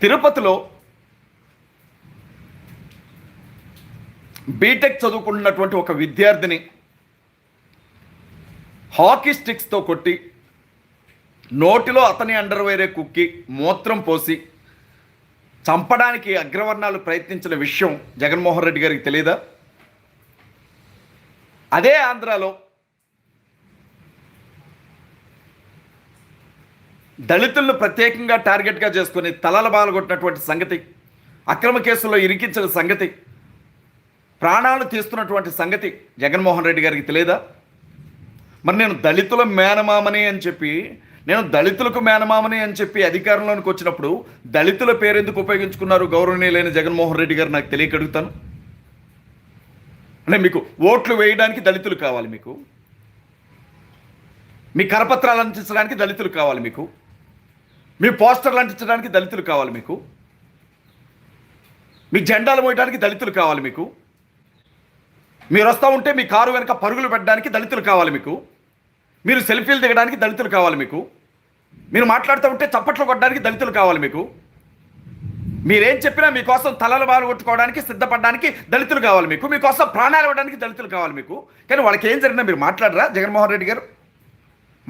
తిరుపతిలో బీటెక్ చదువుకుంటున్నటువంటి ఒక విద్యార్థిని హాకీ స్టిక్స్తో కొట్టి నోటిలో అతని అండర్వేరే కుక్కి మూత్రం పోసి చంపడానికి అగ్రవర్ణాలు ప్రయత్నించిన విషయం జగన్మోహన్ రెడ్డి గారికి తెలియదా అదే ఆంధ్రాలో దళితులను ప్రత్యేకంగా టార్గెట్గా చేసుకుని తలల బాలగొట్టినటువంటి సంగతి అక్రమ కేసుల్లో ఇరికించిన సంగతి ప్రాణాలు తీస్తున్నటువంటి సంగతి జగన్మోహన్ రెడ్డి గారికి తెలియదా? మరి నేను దళితుల మేనమామని అని చెప్పి నేను దళితులకు మేనమామని అని చెప్పి అధికారంలోనికి వచ్చినప్పుడు దళితుల పేరెందుకు ఉపయోగించుకున్నారు గౌరవనీయులైన జగన్మోహన్ రెడ్డి గారు నాకు తెలియకడుగుతాను? అంటే మీకు ఓట్లు వేయడానికి దళితులు కావాలి మీకు. మీ కరపత్రాలు అందించడానికి దళితులు కావాలి మీకు. మీ పోస్టర్లు అంటించడానికి దళితులు కావాలి మీకు. మీ జెండాలు మోయడానికి దళితులు కావాలి మీకు. మీరు వస్తూ ఉంటే మీ కారు వెనక పరుగులు పెట్టడానికి దళితులు కావాలి మీకు. మీరు సెల్ఫీలు దిగడానికి దళితులు కావాలి మీకు. మీరు మాట్లాడుతూ ఉంటే చప్పట్లు కొట్టడానికి దళితులు కావాలి మీకు. మీరేం చెప్పినా మీకోసం తలలు బాలు కొట్టుకోవడానికి సిద్ధపడడానికి దళితులు కావాలి మీకు. మీకోసం ప్రాణాలు ఇవ్వడానికి దళితులు కావాలి మీకు. కానీ వాళ్ళకి ఏం జరిగినా మీరు మాట్లాడరా? జగన్మోహన్ రెడ్డి గారు?